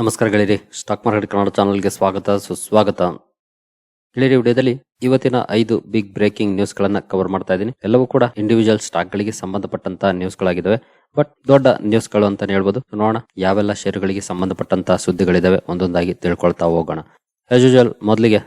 ನಮಸ್ಕಾರ ಗೆಳೆಯರಿ, stock market Kannada ಚಾನಲ್ಗೆ ಸ್ವಾಗತ, ಸುಸ್ವಾಗತ. ಗೆಳೆಯರಿ ವಿಡಿಯೋದಲ್ಲಿ ಇವತ್ತಿನ ಐದು ಬಿಗ್ ಬ್ರೇಕಿಂಗ್ ನ್ಯೂಸ್ ಗಳನ್ನ ಕವರ್ ಮಾಡ್ತಾ ಇದ್ದೀನಿ. ಎಲ್ಲವೂ ಕೂಡ ಇಂಡಿವಿಜುವಲ್ ಸ್ಟಾಕ್ ಗಳಿಗೆ ಸಂಬಂಧಪಟ್ಟಂತ ನ್ಯೂಸ್ ಗಳಾಗಿದ್ದಾವೆ ಬಟ್ ದೊಡ್ಡ ನ್ಯೂಸ್ಗಳು ಅಂತಾನೆ ಹೇಳ್ಬೋದು ನೋಡೋಣ, ಯಾವೆಲ್ಲ ಷೇರುಗಳಿಗೆ ಸಂಬಂಧಪಟ್ಟಂತ ಸುದ್ದಿಗಳಿದಾವೆ ಒಂದೊಂದಾಗಿ ತಿಳ್ಕೊಳ್ತಾ ಹೋಗೋಣ. ಆಸ್ ಯೂಶುವಲ್ ಮೊದಲಿಗೆ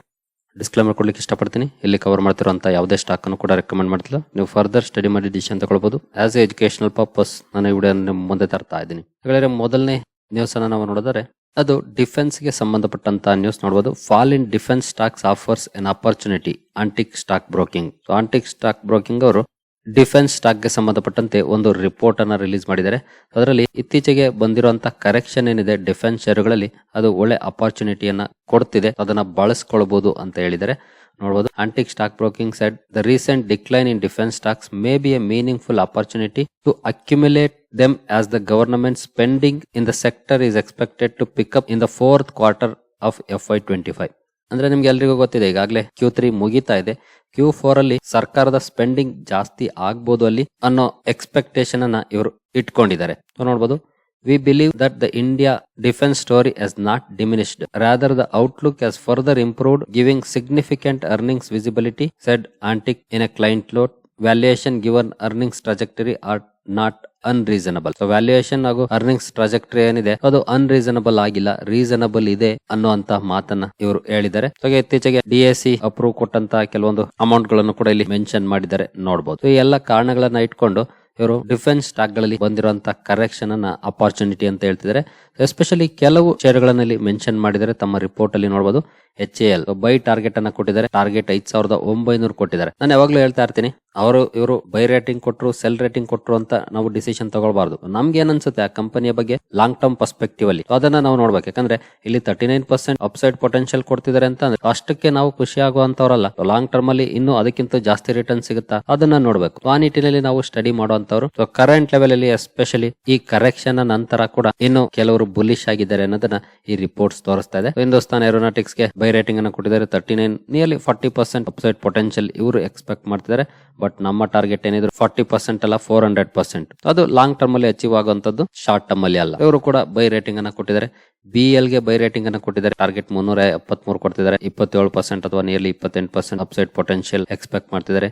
ಡಿಸ್ಕ್ಲೇಮರ್ ಕೊಡ್ಲಿಕ್ಕೆ ಇಷ್ಟಪಡ್ತೀನಿ. ಇಲ್ಲಿ ಕವರ್ ಮಾಡ್ತಿರುವಂತಹ ಯಾವುದೇ ಸ್ಟಾಕ್ ಅನ್ನು ಕೂಡ ರೆಕಮೆಂಡ್ ಮಾಡ್ತಿಲ್ಲ. ನೀವು ಫರ್ದರ್ ಸ್ಟಡಿ ಮಾಡಿ ಡಿಸಿಷನ್ ತಗೊಳ್ಬಹುದು ಆಸ್ ಎ ಎಜುಕೇಶನಲ್ ಪರ್ಪಸ್ ನಾನು ಈ ವಿಡಿಯೋ ಮುಂದೆ ತರ್ತಾ ಇದ್ದೀನಿ. ಹಾಗಾದ್ರೆ ಮೊದಲನೇ ನ್ಯೂಸ್ ಅನ್ನ ನಾವು ನೋಡಿದರೆ ಅದು ಡಿಫೆನ್ಸ್ಗೆ ಸಂಬಂಧಪಟ್ಟಂತ ನ್ಯೂಸ್ ನೋಡಬಹುದು fall in defence stocks offers an opportunity Antique Stock Broking so Antique Stock Broking ಅವರು ಡಿಫೆನ್ಸ್ ಸ್ಟಾಕ್ಗೆ ಸಂಬಂಧಪಟ್ಟಂತೆ ಒಂದು ರಿಪೋರ್ಟ್ ಅನ್ನ ರಿಲೀಸ್ ಮಾಡಿದ್ದಾರೆ. ಅದರಲ್ಲಿ ಇತ್ತೀಚೆಗೆ ಬಂದಿರುವಂತಹ ಕರೆಕ್ಷನ್ ಏನಿದೆ ಡಿಫೆನ್ಸ್ ಷೇರುಗಳಲ್ಲಿ ಅದು ಒಳ್ಳೆ ಅಪರ್ಚುನಿಟಿಯನ್ನ ಕೊಡ್ತಿದೆ. ಅದನ್ನ ಬಳಸ್ಕೊಳ್ಬಹುದು ಅಂತ ಹೇಳಿದ್ದಾರೆ. ನೋಡಬಹುದು Antique Stock Broking said the recent decline in defence stocks may be a meaningful opportunity to accumulate them as the government spending in the sector is expected to pick up in the fourth quarter of F Y twenty five ಅಂದ್ರೆ ನಿಮ್ಗೆ ಎಲ್ರಿಗೂ ಗೊತ್ತಿದೆ, ಈಗಾಗಲೇ Q three ಮುಗಿತಾ ಇದೆ. Q four ಅಲ್ಲಿ ಸರ್ಕಾರದ spending ಜಾಸ್ತಿ ಆಗ್ಬೋದು ಅಲ್ಲಿ ಅನ್ನೋ ಎಕ್ಸ್ಪೆಕ್ಟೇಷನ್ ಅನ್ನ ಇವರು ಇಟ್ಕೊಂಡಿದ್ದಾರೆ. ನೋಡಬಹುದು we believe that the India defense story has not diminished. Rather, the outlook has further improved, giving significant earnings visibility, said Antic in a client note. Valuation given earnings trajectory are not unreasonable so valuation ಹಾಗೂ earnings trajectory ಏನಿದೆ ಅದು unreasonable ಆಗಿಲ್ಲ reasonable ಇದೆ ಅನ್ನುವಂತ ಮಾತನ್ನ ಇವರು ಹೇಳಿದ್ದಾರೆ so ಇತ್ತೀಚೆಗೆ ಡಿ ಎಸ್ ಸಿ ಅಪ್ರೂವ್ ಕೊಟ್ಟಂತ ಕೆಲವೊಂದು ಅಮೌಂಟ್ಗಳನ್ನು ಕೂಡ ಇಲ್ಲಿ ಮೆನ್ಷನ್ ಮಾಡಿದ್ದಾರೆ ನೋಡಬಹುದು ಈ ಎಲ್ಲ ಕಾರಣಗಳನ್ನ ಇಟ್ಕೊಂಡು ಇವರು ಡಿಫೆನ್ಸ್ ಸ್ಟಾಕ್ಗಳಲ್ಲಿ ಬಂದಿರುವಂತಹ ಕರೆಕ್ಷನ್ ಅನ್ನ ಅಪಾರ್ಚುನಿಟಿ ಅಂತ ಹೇಳ್ತಿದ್ದಾರೆ. ಎಸ್ಪೆಷಲಿ ಕೆಲವು ಷೇರುಗಳಲ್ಲಿ ಮೆನ್ಷನ್ ಮಾಡಿದರೆ ತಮ್ಮ ರಿಪೋರ್ಟ್ ಅಲ್ಲಿ ನೋಡಬಹುದು ಎಚ್ ಎಲ್ ಬೈ ಟಾರ್ಗೆಟ್ ಅನ್ನ ಕೊಟ್ಟಿದ್ದಾರೆ. ಟಾರ್ಗೆಟ್ ಐದ್ ಸಾವಿರದ ಒಂಬೈನೂರು ಕೊಟ್ಟಿದ್ದಾರೆ. ನಾನು ಯಾವಾಗ್ಲೂ ಹೇಳ್ತಾ ಇರ್ತೀನಿ, ಅವರು, ಇವರು ಬೈ ರೇಟಿಂಗ್ ಕೊಟ್ಟರು ಸೆಲ್ ರೇಟಿಂಗ್ ಕೊಟ್ಟರು ಅಂತ ನಾವು ಡಿಸಿಷನ್ ತಗೊಳ್ಬಾರ್ದು. ನಮ್ಗೆ ಏನ್ ಅನ್ಸುತ್ತೆ ಆ ಕಂಪನಿಯ ಬಗ್ಗೆ? ಲಾಂಗ್ ಟರ್ಮ್ ಪರ್ಸ್ಪೆಕ್ಟಿವ್ ಅಲ್ಲಿ. ಅದನ್ನ ನಾವು ನೋಡ್ಬೇಕು. ಯಾಕಂದ್ರೆ ಇಲ್ಲಿ thirty nine percent upside potential ಕೊಡ್ತಿದ್ದಾರೆ ಅಂತ ಅಂದ್ರೆ ಅಷ್ಟಕ್ಕೆ ನಾವು ಖುಷಿ ಆಗುವಂತವ್ರಲ್ಲ ಲಾಂಗ್ ಟರ್ಮ್ ಅಲ್ಲಿ ಇನ್ನು ಅದಕ್ಕಿಂತ ಜಾಸ್ತಿ ರಿಟರ್ನ್ ಸಿಗುತ್ತಾ? ಅದನ್ನ ನೋಡ್ಬೇಕು. ಆ ನಿಟ್ಟಿನಲ್ಲಿ ನಾವು ಸ್ಟಡಿ ಮಾಡುವಂತವ್ರು ಕರೆಂಟ್ ಲೆವೆಲ್ ಅಲ್ಲಿ ಎಸ್ಪೆಷಲಿ ಈ ಕರೆಕ್ಷನ್ ನಂತರ ಕೂಡ ಇನ್ನು ಕೆಲವರು ಬುಲಿಶ್ ಆಗಿದ್ದಾರೆ ಅನ್ನೋದನ್ನ ಈ ರಿಪೋರ್ಟ್ಸ್ ತೋರಿಸ್ತಾ ಇದೆ. ಹಿಂದೂಸ್ತಾನ್ ಏರೋನಾಟಿಕ್ಸ್ಗೆ ಬೈ ರೇಟಿಂಗ್ ಅನ್ನು ಕೊಟ್ಟಿದ್ದಾರೆ. Thirty nine nearly forty percent upside potential ಇವರು ಎಕ್ಸ್ಪೆಕ್ಟ್ ಮಾಡ್ತಿದ್ದಾರೆ. ಬಟ್ ನಮ್ಮ ಟಾರ್ಗೆಟ್ ಏನಿದ್ರು ಫಾರ್ಟಿ ಪರ್ಸೆಂಟ್ ಅಲ್ಲ ಫೋರ್ ಹಂಡ್ರೆಡ್ ಪರ್ಸೆಂಟ್ ಅದು ಲಾಂಗ್ ಟರ್ಮ್ ಅಲ್ಲಿ ಅಚೀವ್ ಆಗುವಂತದ್ದು ಶಾರ್ಟ್ ಟರ್ಮ್ ಅಲ್ಲಿ ಅಲ್ಲ. ಇವರು ಕೂಡ ಬೈ ರೇಟಿಂಗ್ ಅನ್ನು ಕೊಟ್ಟಿದ್ದಾರೆ. ಬಿ ಎಲ್ಗೆ ಬೈ ರೇಟಿಂಗ್ ಅನ್ನು ಕೊಟ್ಟಿದ್ದಾರೆ. ಟಾರ್ಗೆಟ್ ಮುನ್ನೂರ ಎಪ್ಪತ್ಮೂರು ಕೊಡ್ತಿದ್ದಾರೆ. ಇಪ್ಪತ್ತೇಳು ಪರ್ಸೆಂಟ್ ಅಥವಾ ನಿಯರ್ಲಿ ಇಪ್ಪತ್ತೆಂಟು ಪರ್ಸೆಂಟ್ ಅಪ್ಸೈಡ್ ಪೊಟೆನ್ಷಿಯಲ್ ಎಕ್ಸ್ಪೆಕ್ಟ್ ಮಾಡ್ತಿದ್ದಾರೆ.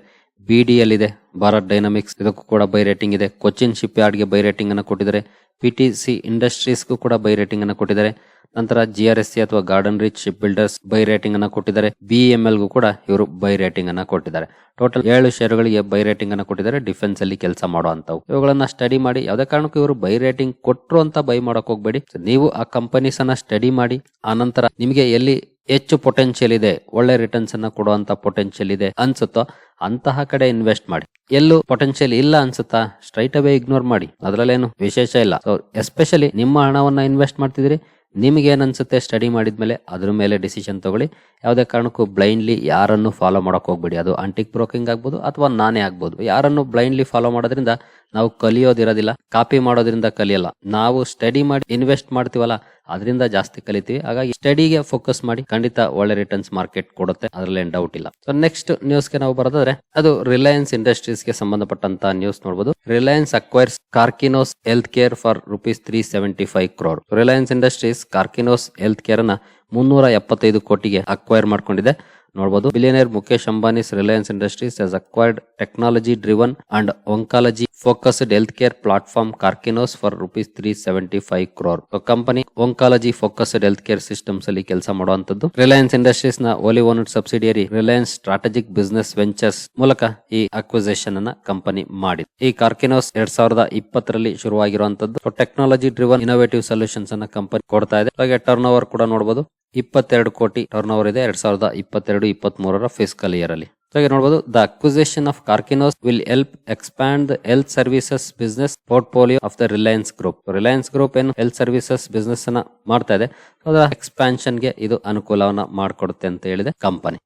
ಬಿ ಡಿ ಎಲ್ ಇದೆ ಭಾರತ್ ಡೈನಾಮಿಕ್ಸ್ ಇದಕ್ಕೂ ಕೂಡ ಬೈ ರೇಟಿಂಗ್ ಇದೆ. ಕೊಚ್ಚಿನ್ ಶಿಪ್ ಯಾರ್ಡ್ಗೆ ಬೈ ರೇಟಿಂಗ್ ಅನ್ನು ಕೊಟ್ಟಿದ್ದಾರೆ. ಪಿ ಟಿ ಸಿ ಇಂಡಸ್ಟ್ರೀಸ್ಗೂ ಕೂಡ ಬೈ ರೇಟಿಂಗ್ ಅನ್ನು ಕೊಟ್ಟಿದ್ದಾರೆ. ನಂತರ ಜಿ ಆರ್ ಎಸ್ ಸಿ ಅಥವಾ Garden Reach Shipbuilders buy rating ಅನ್ನು ಕೊಟ್ಟಿದ್ದಾರೆ. ಬಿ ಎಂ ಎಲ್ ಗೂ ಕೂಡ ಇವರು ಬೈ ರೇಟಿಂಗ್ ಅನ್ನ ಕೊಟ್ಟಿದ್ದಾರೆ. ಟೋಟಲ್ ಏಳು ಶೇರುಗಳಿಗೆ ಬೈ ರೇಟಿಂಗ್ ಅನ್ನು ಕೊಟ್ಟಿದ್ದಾರೆ. ಡಿಫೆನ್ಸ್ ಅಲ್ಲಿ ಕೆಲಸ ಮಾಡುವಂತವು ಇವುಗಳನ್ನ ಸ್ಟಡಿ ಮಾಡಿ. ಯಾವುದೇ ಕಾರಣಕ್ಕೂ ಇವರು ಬೈ ರೇಟಿಂಗ್ ಕೊಟ್ಟರು ಅಂತ ಬೈ ಮಾಡಕ್ ಹೋಗ್ಬೇಡಿ. ನೀವು ಆ ಕಂಪನೀಸ್ ಅನ್ನ ಸ್ಟಡಿ ಮಾಡಿ. ಆ ನಂತರ ನಿಮಗೆ ಎಲ್ಲಿ ಹೆಚ್ಚು ಪೊಟೆನ್ಷಿಯಲ್ ಇದೆ, ಒಳ್ಳೆ ರಿಟರ್ನ್ಸ್ ಅನ್ನ ಕೊಡುವಂತ ಪೊಟೆನ್ಷಿಯಲ್ ಇದೆ ಅನ್ಸುತ್ತೋ ಅಂತಹ ಕಡೆ ಇನ್ವೆಸ್ಟ್ ಮಾಡಿ. ಎಲ್ಲೂ ಪೊಟೆನ್ಷಿಯಲ್ ಇಲ್ಲ ಅನ್ಸುತ್ತಾ? ಸ್ಟ್ರೈಟ್ ಅವೇ ಇಗ್ನೋರ್ ಮಾಡಿ. ಅದರಲ್ಲೇನು ವಿಶೇಷ ಇಲ್ಲ. ಎಸ್ಪೆಷಲಿ ನಿಮ್ಮ ಹಣವನ್ನ ಇನ್ವೆಸ್ಟ್ ಮಾಡ್ತಿದ್ರಿ ನಿಮಗೆ ಏನ್ ಅನ್ಸುತ್ತೆ ಸ್ಟಡಿ ಮಾಡಿದ್ಮೇಲೆ ಅದ್ರ ಮೇಲೆ ಡಿಸಿಷನ್ ತಗೊಳ್ಳಿ. ಯಾವುದೇ ಕಾರಣಕ್ಕೂ ಬ್ಲೈಂಡ್ಲಿ ಯಾರನ್ನು ಫಾಲೋ ಮಾಡೋಕೆ ಹೋಗ್ಬೇಡಿ. ಅದು ಅಂಟಿಕ್ ಬ್ರೋಕಿಂಗ್ ಆಗ್ಬೋದು ಅಥವಾ ನಾನೇ ಆಗ್ಬೋದು. ಯಾರನ್ನು ಬ್ಲೈಂಡ್ಲಿ ಫಾಲೋ ಮಾಡೋದ್ರಿಂದ ನಾವು ಕಲಿಯೋದಿರೋದಿಲ್ಲ ಕಾಪಿ ಮಾಡೋದ್ರಿಂದ ಕಲಿಯಲ್ಲ. ನಾವು ಸ್ಟಡಿ ಮಾಡಿ ಇನ್ವೆಸ್ಟ್ ಮಾಡ್ತೀವಲ್ಲ, ಅದರಿಂದ ಜಾಸ್ತಿ ಕಲಿತೀವಿ. ಹಾಗಾಗಿ ಸ್ಟಡಿಗೆ ಫೋಕಸ್ ಮಾಡಿ ಖಂಡಿತ ಒಳ್ಳೆ ರಿಟರ್ನ್ಸ್ ಮಾರ್ಕೆಟ್ ಕೊಡುತ್ತೆ ಅದ್ರಲ್ಲಿ ಡೌಟ್ ಇಲ್ಲ. ಸೊ ನೆಕ್ಸ್ಟ್ ನ್ಯೂಸ್ಗೆ ನಾವು ಬರೋದಾದ್ರೆ, ಅದು ರಿಲಯನ್ಸ್ ಇಂಡಸ್ಟ್ರೀಸ್ಗೆ ಸಂಬಂಧಪಟ್ಟಂತ ನ್ಯೂಸ್ ನೋಡಬಹುದು Reliance acquires Karkinos healthcare for rupees three seventy five crore Reliance Industries Karkinos healthcare ಅನ್ನ ಮುನ್ನೂರ ಎಪ್ಪತ್ತೈದು ಕೋಟಿಗೆ ಅಕ್ವೈರ್ ಮಾಡ್ಕೊಂಡಿದೆ. ನೋಡಬಹುದು billionaire Mukesh Ambani's Reliance Industries has acquired technology driven and oncology focused healthcare platform Karkinos for rupees three seventy five crore company oncology focused healthcare systems ಅಲ್ಲಿ ಕೆಲಸ ಮಾಡುವಂತದ್ದು Reliance ಇಂಡಸ್ಟ್ರೀಸ್ನ wholly owned subsidiary Reliance Strategic Business Ventures ಮೂಲಕ ಈ acquisition ಅನ್ನ company ಮಾಡಿದೆ. ಈ ಕಾರ್ಕಿನೋಸ್ ಎರಡ್ ಸಾವಿರದ ಇಪ್ಪತ್ತರಲ್ಲಿ ಶುರುವಾಗಿರುವಂತದ್ದು ಟೆಕ್ನಾಲಜಿ ಡ್ರಿವನ್ ಇನೋವೇಟಿವ್ ಸೊಲ್ಯೂಷನ್ಸ್ ಅನ್ನ ಕಂಪನಿ ಕೊಡ್ತಾ ಇದೆ. ಹಾಗೆ ಟರ್ನ್ ಓವರ್ ಕೂಡ ನೋಡಬಹುದು ಇಪ್ಪತ್ತೆರಡು ಕೋಟಿ ಟರ್ನ್ ಓವರ್ ಇದೆ, ಎರಡ್ ಸಾವಿರದ ಇಪ್ಪತ್ತೆರಡು ಇಪ್ಪತ್ತ್ ಮೂರರ ಫಿಸ್ಕಲ್ ಇಯರ್ ಅಲ್ಲಿ ಹಾಗೆ ನೋಡಬಹುದು the acquisition of Karkinos will help expand the health services business portfolio of the Reliance group Reliance group ಏನು ಹೆಲ್ತ್ ಸರ್ವಿಸಸ್ ಬಿಸ್ನೆಸ್ ಅನ್ನ ಮಾಡ್ತಾ ಇದೆ. ಅದರ ಎಕ್ಸ್ಪಾನ್ಷನ್ಗೆ ಇದು ಅನುಕೂಲವನ್ನ ಮಾಡಿಕೊಡುತ್ತೆ ಅಂತ ಹೇಳಿದೆ ಕಂಪನಿ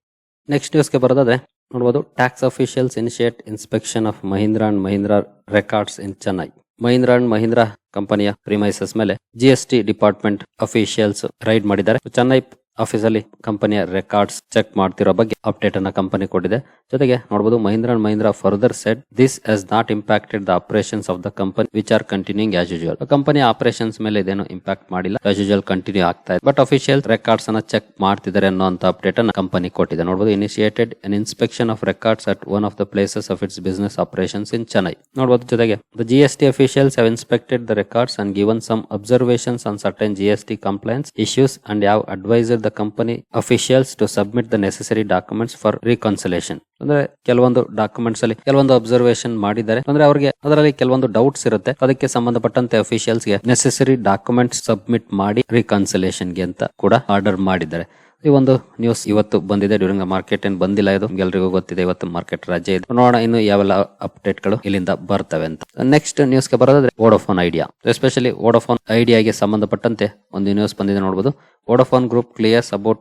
ನೆಕ್ಸ್ಟ್ ನ್ಯೂಸ್ಗೆ ಬರೋದಾದ್ರೆ ನೋಡಬಹುದು tax officials initiate inspection of Mahindra and Mahindra records in Chennai Mahindra and Mahindra ಕಂಪನಿಯ ಪ್ರಿಮೈಸಸ್ ಮೇಲೆ ಜಿಎಸ್ಟಿ ಡಿಪಾರ್ಟ್ಮೆಂಟ್ ಅಫಿಷಿಯಲ್ಸ್ ರೈಡ್ ಮಾಡಿದ್ದಾರೆ. ಚೆನ್ನೈ ಆಫೀಸಲ್ಲಿ ಕಂಪನಿಯ ರೆಕಾರ್ಡ್ಸ್ ಚೆಕ್ ಮಾಡ್ತಿರೋ ಬಗ್ಗೆ ಅಪ್ಡೇಟ್ ಅನ್ನ ಕಂಪನಿ ಕೊಟ್ಟಿದೆ. ಜೊತೆಗೆ ನೋಡಬಹುದು Mahindra and Mahindra further said this has not impacted the operations of the company which are continuing as usual company operations ಮೇಲೆ ಇದೇನು ಇಂಪ್ಯಾಕ್ಟ್ ಮಾಡಿಲ್ಲ. ಆಸ್ ಯೂಶುವಲ್ ಕಂಟಿನ್ಯೂ ಆಗ್ತಾ ಇದೆ. ಬಟ್ ಅಫಿಷಿಯಲ್ ರೆಕಾರ್ಡ್ಸ್ ಅನ್ನ ಚೆಕ್ ಮಾಡ್ತಿದ್ದಾರೆ ಅನ್ನೋ ಅಪ್ಡೇಟ್ ಅನ್ನ ಕಂಪನಿ ಕೊಟ್ಟಿದೆ. ನೋಡಬಹುದು initiated an inspection of records at one of the places of its business operations in Chennai ನೋಡಬಹುದು ಜೊತೆಗೆ the G S T officials have inspected the records and given some observations on certain G S T compliance issues and ಯಾವ advised the company officials to submit the necessary documents for reconciliation ಅಂದ್ರೆ ಕೆಲವೊಂದು documents ಅಲ್ಲಿ ಕೆಲವೊಂದು observation ಮಾಡಿದ್ದಾರೆ. ಅಂದ್ರೆ ಅವರಿಗೆ ಅದರಲ್ಲಿ ಕೆಲವೊಂದು ಡೌಟ್ಸ್ ಇರುತ್ತೆ. ಅದಕ್ಕೆ ಸಂಬಂಧಪಟ್ಟಂತೆ ಅಫಿಷಿಯಲ್ಸ್ಗೆ ನೆಸೆಸರಿ ಡಾಕ್ಯುಮೆಂಟ್ಸ್ ಸಬ್ಮಿಟ್ ಮಾಡಿ ರಿಕನ್ಸಲೇಷನ್ಗೆ ಅಂತ ಕೂಡ ಆರ್ಡರ್ ಮಾಡಿದ್ದಾರೆ. ಈ ಒಂದು ನ್ಯೂಸ್ ಇವತ್ತು ಬಂದಿದೆ. ಡ್ಯೂರಿಂಗ್ ಮಾರ್ಕೆಟ್ ಏನ್ ಬಂದಿಲ್ಲ ಇದು. ಎಲ್ರಿಗೂ ಗೊತ್ತಿದೆ. ಇವತ್ತು ಮಾರ್ಕೆಟ್ ರಜೆ ಇದೆ. ನೋಡೋಣ ಇನ್ನು ಯಾವೆಲ್ಲ ಅಪ್ಡೇಟ್ಗಳು ಇಲ್ಲಿಂದ ಬರ್ತವೆ ಅಂತ. ನೆಕ್ಸ್ಟ್ ನ್ಯೂಸ್ಗೆ ಬರೋದಾದ್ರೆ ವೋಡೋಫೋನ್ ಐಡಿಯಾ ಎಸ್ಪೆಷಲಿ ವೋಡೋಫೋನ್ ಐಡಿಯಾಗೆ ಸಂಬಂಧಪಟ್ಟಂತೆ ಒಂದು ನ್ಯೂಸ್ ಬಂದಿದೆ ನೋಡಬಹುದು Vodafone Group clears about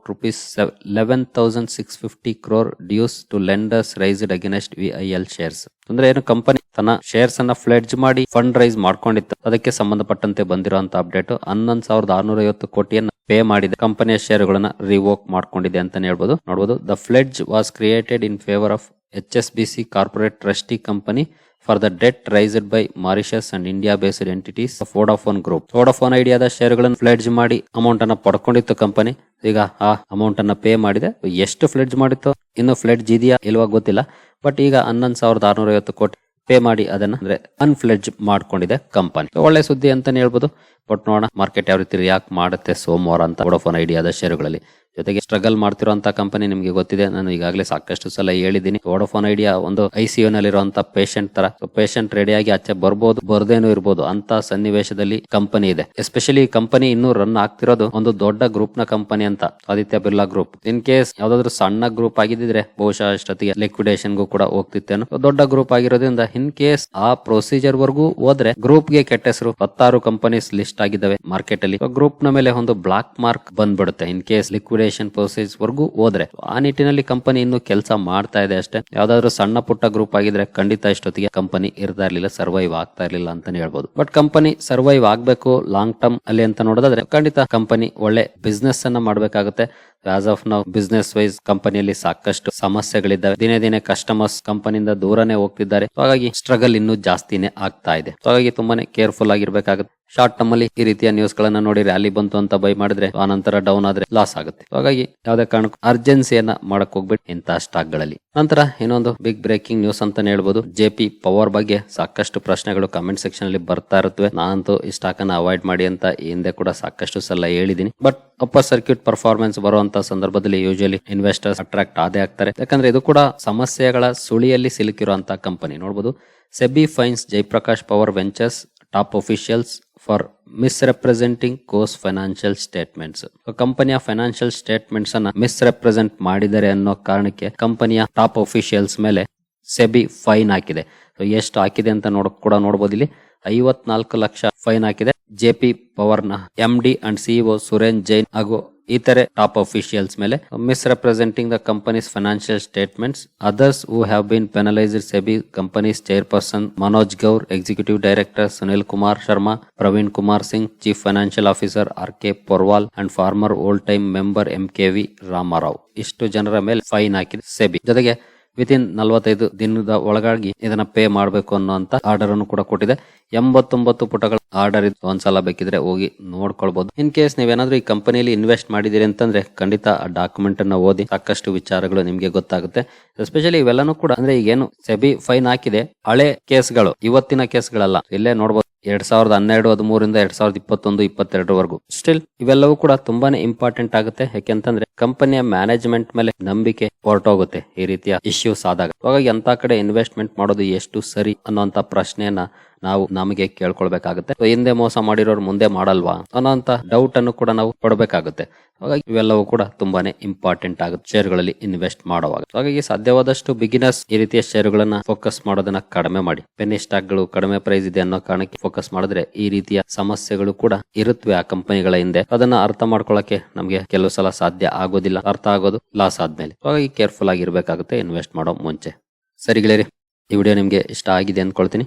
crore dues to lenders raised against V I L shares ಅಂದ್ರೆ ಏನು ಕಂಪನಿ ತನ್ನ ಶೇರ್ಸ್ ಅನ್ನ ಫ್ಲೆಡ್ಜ್ ಮಾಡಿ ಫಂಡ್ ರೈಸ್ ಮಾಡ್ಕೊಂಡಿತ್ತು. ಅದಕ್ಕೆ ಸಂಬಂಧಪಟ್ಟಂತೆ ಬಂದಿರುವಂತ ಅಪ್ಡೇಟ್ ಹನ್ನೊಂದು ಸಾವಿರದ ಆರ್ನೂರ ಐವತ್ತು ಕೋಟಿಯನ್ನ ಪೇ ಮಾಡಿದೆ. ಕಂಪನಿಯ ಶೇರ್ಗಳನ್ನ ರಿವೋಕ್ ಮಾಡ್ಕೊಂಡಿದೆ ಅಂತಾನೆ ಹೇಳ್ಬೋದು. ನೋಡಬಹುದು the pledge was created in favour of H S B C corporate trustee company for the debt raised by Mauritius and India based entities Vodafone group Vodafone ಐಡಿಯಾದ ಶೇರುಗಳನ್ನು ಫ್ಲೆಡ್ಜ್ ಮಾಡಿ ಅಮೌಂಟ್ ಅನ್ನ ಪಡ್ಕೊಂಡಿತ್ತು company ಈಗ ಆ amount ಅನ್ನ pay ಮಾಡಿದೆ. ಎಷ್ಟು fledge ಮಾಡಿತ್ತು, ಇನ್ನು ಫ್ಲೆಡ್ಜ್ ಇದೆಯಾ, ಇಲ್ವಾ ಗೊತ್ತಿಲ್ಲ. ಬಟ್ ಈಗ ಹನ್ನೊಂದು ಸಾವಿರದ ಆರ್ನೂರ ಐವತ್ತು ಕೋಟಿ ಪೇ ಮಾಡಿ ಅದನ್ನ ಅಂದ್ರೆ ಅನ್ಫ್ಲೆಡ್ಜ್ ಮಾಡ್ಕೊಂಡಿದೆ ಕಂಪನಿ ಒಳ್ಳೆ ಸುದ್ದಿ ಅಂತಾನೆ ಹೇಳ್ಬೋದು. ಬಟ್ ನೋಡೋಣ ಮಾರ್ಕೆಟ್ ಯಾವ ರೀತಿ ರಿಯಾಕ್ಟ್ ಮಾಡುತ್ತೆ ಸೋಮವಾರ ಅಂತ ವೋಡಾಫೋನ್ ಐಡಿಯಾದ ಷೇರುಗಳಲ್ಲಿ ಜೊತೆಗೆ ಸ್ಟ್ರಗಲ್ ಮಾಡ್ತಿರುವಂತಹ ಕಂಪನಿ ನಿಮಗೆ ಗೊತ್ತಿದೆ. ನಾನು ಈಗಾಗಲೇ ಸಾಕಷ್ಟು ಸಲ ಹೇಳಿದ್ದೀನಿ. ಓಡೋಫೋನ್ ಐಡಿಯಾ ಒಂದು ಐಸಿಯು ನಲ್ಲಿರುವಂತ ಪೇಷಂಟ್ ತರ. ಪೇಷಂಟ್ ರೆಡಿಯಾಗಿ ಆಚೆ ಬರ್ಬೋದು, ಬರ್ದೇನು ಇರ್ಬೋದು ಅಂತ ಸನ್ನಿವೇಶದಲ್ಲಿ ಕಂಪನಿ ಇದೆ. ಎಸ್ಪೆಷಲಿ ಕಂಪನಿ ಇನ್ನೂ ರನ್ ಆಗ್ತಿರೋದು ಒಂದು ದೊಡ್ಡ ಗ್ರೂಪ್ನ ಕಂಪನಿ ಅಂತ. Aditya Birla group in case ಯಾವ್ದಾದ್ರು ಸಣ್ಣ ಗ್ರೂಪ್ ಆಗಿದ್ರೆ ಬಹುಶಃ ಅಷ್ಟೊತ್ತಿಗೆ ಲಿಕ್ವಿಡೇಷನ್ಗೂ ಕೂಡ ಹೋಗ್ತಿತ್ತೇನು ದೊಡ್ಡ ಗ್ರೂಪ್ ಆಗಿರೋದ್ರಿಂದ ಇನ್ ಕೇಸ್ ಆ ಪ್ರೊಸೀಜರ್ ವರ್ಗೂ ಹೋದ್ರೆ ಗ್ರೂಪ್ಗೆ ಕೆಟ್ಟ ಹೆಸರು ಹತ್ತಾರು ಕಂಪನೀಸ್ ಲಿಸ್ಟ್ ಆಗಿದ್ದಾವೆ ಮಾರ್ಕೆಟ್ ಅಲ್ಲಿ. ಗ್ರೂಪ್ನ ಮೇಲೆ ಒಂದು ಬ್ಲಾಕ್ ಮಾರ್ಕ್ ಬಂದ್ಬಿಡುತ್ತೆ. ಇನ್ ಕೇಸ್ ಲಿಕ್ವಿಡೇಷನ್ ಪ್ರೊಸೀಜ್ ವರ್ಗೂ ಹೋದ್ರೆ, ಆ ನಿಟ್ಟಿನಲ್ಲಿ ಕಂಪನಿ ಇನ್ನು ಕೆಲಸ ಮಾಡ್ತಾ ಇದೆ ಅಷ್ಟೇ. ಯಾವ್ದಾದ್ರು ಸಣ್ಣ ಪುಟ್ಟ ಗ್ರೂಪ್ ಆಗಿದ್ರೆ ಖಂಡಿತ ಇಷ್ಟೊತ್ತಿಗೆ ಕಂಪನಿ ಇರ್ತಾ ಇರ್ಲಿಲ್ಲ ಸರ್ವೈವ್ ಆಗ್ತಾ ಇರ್ಲಿಲ್ಲ ಅಂತಾನೆ ಹೇಳ್ಬೋದು. ಬಟ್ ಕಂಪನಿ ಸರ್ವೈವ್ ಆಗ್ಬೇಕು ಲಾಂಗ್ ಟರ್ಮ್ ಅಲ್ಲಿ ಅಂತ ನೋಡೋದಾದ್ರೆ, ಖಂಡಿತ ಕಂಪನಿ ಒಳ್ಳೆ ಬಿಸ್ನೆಸ್ ಅನ್ನ ಮಾಡ್ಬೇಕಾಗುತ್ತೆ. ಆಸ್ ಆಫ್ ನಾವು ಬಿಸ್ನೆಸ್ ವೈಸ್ ಕಂಪನಿಯಲ್ಲಿ ಸಾಕಷ್ಟು ಸಮಸ್ಯೆಗಳಿದ್ದಾವೆ. ದಿನೇ ದಿನೇ ಕಸ್ಟಮರ್ಸ್ ಕಂಪನಿಯಿಂದ ದೂರನೇ ಹೋಗ್ತಿದ್ದಾರೆ. ಹಾಗಾಗಿ ಸ್ಟ್ರಗಲ್ ಇನ್ನೂ ಜಾಸ್ತಿನೇ ಆಗ್ತಾ ಇದೆ. ಹಾಗಾಗಿ ತುಂಬಾನೇ ಕೇರ್ಫುಲ್ ಆಗಿರ್ಬೇಕಾಗುತ್ತೆ. ಶಾರ್ಟ್ ಟರ್ಮ್ ಅಲ್ಲಿ ಈ ರೀತಿಯ ನ್ಯೂಸ್ ಗಳನ್ನ ನೋಡಿ ರ್ಯಾಲಿ ಬಂತು ಅಂತ ಬೈ ಮಾಡಿದ್ರೆ, ಆ ನಂತರ ಡೌನ್ ಆದ್ರೆ ಲಾಸ್ ಆಗುತ್ತೆ. ಹಾಗಾಗಿ ಯಾವ್ದೇ ಕಾರಣಕ್ಕೂ ಅರ್ಜೆನ್ಸಿಯನ್ನ ಮಾಡಕ್ ಹೋಗ್ಬಿಟ್ಟು ಇಂತಹ ಸ್ಟಾಕ್ಗಳಲ್ಲಿ. ನಂತರ ಇನ್ನೊಂದು ಬಿಗ್ ಬ್ರೇಕಿಂಗ್ ನ್ಯೂಸ್ ಅಂತಾನೆ ಹೇಳ್ಬೋದು. ಜೆ ಪಿ ಪವರ್ ಬಗ್ಗೆ ಸಾಕಷ್ಟು ಪ್ರಶ್ನೆಗಳು ಕಮೆಂಟ್ ಸೆಕ್ಷನ್ ಅಲ್ಲಿ ಬರ್ತಾ ಇರುತ್ತವೆ. ನಾನಂತೂ ಈ ಸ್ಟಾಕ್ ಅನ್ನ ಅವಾಯ್ಡ್ ಮಾಡಿ ಅಂತ ಹಿಂದೆ ಕೂಡ ಸಾಕಷ್ಟು ಸಲ ಹೇಳಿದೀನಿ ಬಟ್ ಅಪ್ಪರ್ ಸರ್ಕ್ಯೂಟ್ ಪರ್ಫಾರ್ಮೆನ್ಸ್ ಬರುವಂತ ಸಂದರ್ಭದಲ್ಲಿ ಯೂಶಲಿ ಇನ್ವೆಸ್ಟರ್ಸ್ ಅಟ್ರಾಕ್ಟ್ ಆದೇ ಆಗ್ತಾರೆ. ಯಾಕಂದ್ರೆ ಇದು ಕೂಡ ಸಮಸ್ಯೆಗಳ ಸುಳಿಯಲ್ಲಿ ಸಿಲುಕಿರುವಂತಹ ಕಂಪನಿ ನೋಡಬಹುದು SEBI fines Jaiprakash Power Ventures top officials for misrepresenting course financial statements ಕಂಪನಿಯ ಫೈನಾನ್ಷಿಯಲ್ ಸ್ಟೇಟ್ಮೆಂಟ್ಸ್ ಅನ್ನ ಮಿಸ್ರೆಪ್ರೆಸೆಂಟ್ ಮಾಡಿದರೆ ಅನ್ನೋ ಕಾರಣಕ್ಕೆ ಕಂಪನಿಯ ಟಾಪ್ ಅಫಿಷಿಯಲ್ಸ್ ಮೇಲೆ ಸೆಬಿ ಫೈನ್ ಹಾಕಿದೆ. ಎಷ್ಟು ಹಾಕಿದೆ ಅಂತ ನೋಡ್, ಕೂಡ ನೋಡಬಹುದು ಇಲ್ಲಿ. ಐವತ್ನಾಲ್ಕು ಲಕ್ಷ ಫೈನ್ ಹಾಕಿದೆ. JP power M D and CEO Suren Jain ಹಾಗೂ ಇತರೆ ಟಾಪ್ ಅಫಿಷಿಯಲ್ಸ್ ಮೇಲೆ misrepresenting the company's financial statements others who have been penalised SEBI companies chairperson Manoj Gaur executive director Sunil Kumar Sharma Praveen Kumar Singh chief financial officer R K Porwal and former whole time member M K V Ramarao ಇಷ್ಟು ಜನರ ಮೇಲೆ fine ಹಾಕಿದೆ SEBI. ಜೊತೆಗೆ within ನಲವತ್ತೈದು ದಿನದ ಒಳಗಾಗಿ ಇದನ್ನ pay ಮಾಡಬೇಕು ಅನ್ನುವಂತ ಆರ್ಡರ್ ಅನ್ನು ಕೂಡ ಕೊಟ್ಟಿದೆ. ಎಂಬತ್ತೊಂಬತ್ತು ಪುಟಗಳ ಆರ್ಡರ್ ಇದು ಒಂದ್ಸಲ ಬೇಕಿದ್ರೆ ಹೋಗಿ ನೋಡ್ಕೊಳ್ಬಹುದು ಇನ್ ಕೇಸ್ ನೀವೇನಾದ್ರೂ ಈ ಕಂಪನಿಯಲ್ಲಿ ಇನ್ವೆಸ್ಟ್ ಮಾಡಿದಿರಿ ಅಂತಂದ್ರೆ ಖಂಡಿತ ಆ ಡಾಕ್ಯುಮೆಂಟ್ ಅನ್ನ ಓದಿ ಸಾಕಷ್ಟು ವಿಚಾರಗಳು ನಿಮ್ಗೆ ಗೊತ್ತಾಗುತ್ತೆ. ಎಸ್ಪೆಷಲಿ ಇವೆಲ್ಲನೂ ಕೂಡ ಅಂದ್ರೆ ಈಗೇನು ಸೆಬಿ ಫೈನ್ ಹಾಕಿದೆ. ಹಳೆ ಕೇಸ್ಗಳು ಇವತ್ತಿನ ಕೇಸ್ಗಳಲ್ಲ ಇಲ್ಲೇ ನೋಡ್ಬೋದು. ಎರಡ್ ಸಾವಿರದ ಹನ್ನೆರಡು, ಹದಿಮೂರಿಂದ ಎರಡ್ ಸಾವಿರದ ಇಪ್ಪತ್ತೊಂದು, ಇಪ್ಪತ್ತೆರಡರವರೆಗೂ. ಸ್ಟಿಲ್ ಇವೆಲ್ಲವೂ ಕೂಡ ತುಂಬಾನೇ ಇಂಪಾರ್ಟೆಂಟ್ ಆಗುತ್ತೆ. ಯಾಕೆಂತಂದ್ರೆ ಕಂಪನಿಯ ಮ್ಯಾನೇಜ್ಮೆಂಟ್ ಮೇಲೆ ನಂಬಿಕೆ ಹೊರಟೋಗುತ್ತೆ ಈ ರೀತಿಯ ಇಶ್ಯೂಸ್ ಆದಾಗ. ಹಾಗಾಗಿ ಎಂತ ಕಡೆ ಇನ್ವೆಸ್ಟ್ಮೆಂಟ್ ಮಾಡೋದು ಎಷ್ಟು ಸರಿ ಅನ್ನೋಂತ ಪ್ರಶ್ನೆಯನ್ನ ನಾವು ನಮಗೆ ಕೇಳ್ಕೊಳ್ಬೇಕಾಗುತ್ತೆ. ಹಿಂದೆ ಮೋಸ ಮಾಡಿರೋರು ಮುಂದೆ ಮಾಡಲ್ವಾ? ಅನ್ನೋಂತ ಡೌಟ್ ಅನ್ನು ಕೂಡ ನಾವು ಪಡಬೇಕಾಗುತ್ತೆ. ಹಾಗಾಗಿ ಇವೆಲ್ಲವೂ ಕೂಡ ತುಂಬಾನೇ ಇಂಪಾರ್ಟೆಂಟ್ ಆಗುತ್ತೆ ಶೇರ್ಗಳಲ್ಲಿ ಇನ್ವೆಸ್ಟ್ ಮಾಡುವಾಗ. ಹಾಗಾಗಿ ಸಾಧ್ಯವಾದಷ್ಟು ಬಿಗಿನರ್ಸ್ ಈ ರೀತಿಯ ಶೇರುಗಳನ್ನ ಫೋಕಸ್ ಮಾಡೋದನ್ನ ಕಡಿಮೆ ಮಾಡಿ. ಪೆನ್ನಿ ಸ್ಟಾಕ್ಗಳು ಕಡಿಮೆ ಪ್ರೈಸ್ ಇದೆ ಅನ್ನೋ ಕಾರಣಕ್ಕೆ ಫೋಕಸ್ ಮಾಡಿದ್ರೆ ಈ ರೀತಿಯ ಸಮಸ್ಯೆಗಳು ಕೂಡ ಇರುತ್ತವೆ ಆ ಕಂಪನಿಗಳ ಹಿಂದೆ. ಅದನ್ನ ಅರ್ಥ ಮಾಡ್ಕೊಳ್ಳಕ್ಕೆ ನಮಗೆ ಕೆಲವು ಸಲ ಸಾಧ್ಯ ಆಗೋದಿಲ್ಲ. ಅರ್ಥ ಆಗೋದು ಲಾಸ್ ಆದ್ಮೇಲೆ. ಹಾಗಾಗಿ ಕೇರ್ಫುಲ್ ಆಗಿರ್ಬೇಕಾಗುತ್ತೆ ಇನ್ವೆಸ್ಟ್ ಮಾಡೋ ಮುಂಚೆ. ಸರಿ ಗೆಳೆಯರಿ, ಈ ವಿಡಿಯೋ ನಿಮ್ಗೆ ಇಷ್ಟ ಆಗಿದೆ ಅಂದ್ಕೊಳ್ತೀನಿ.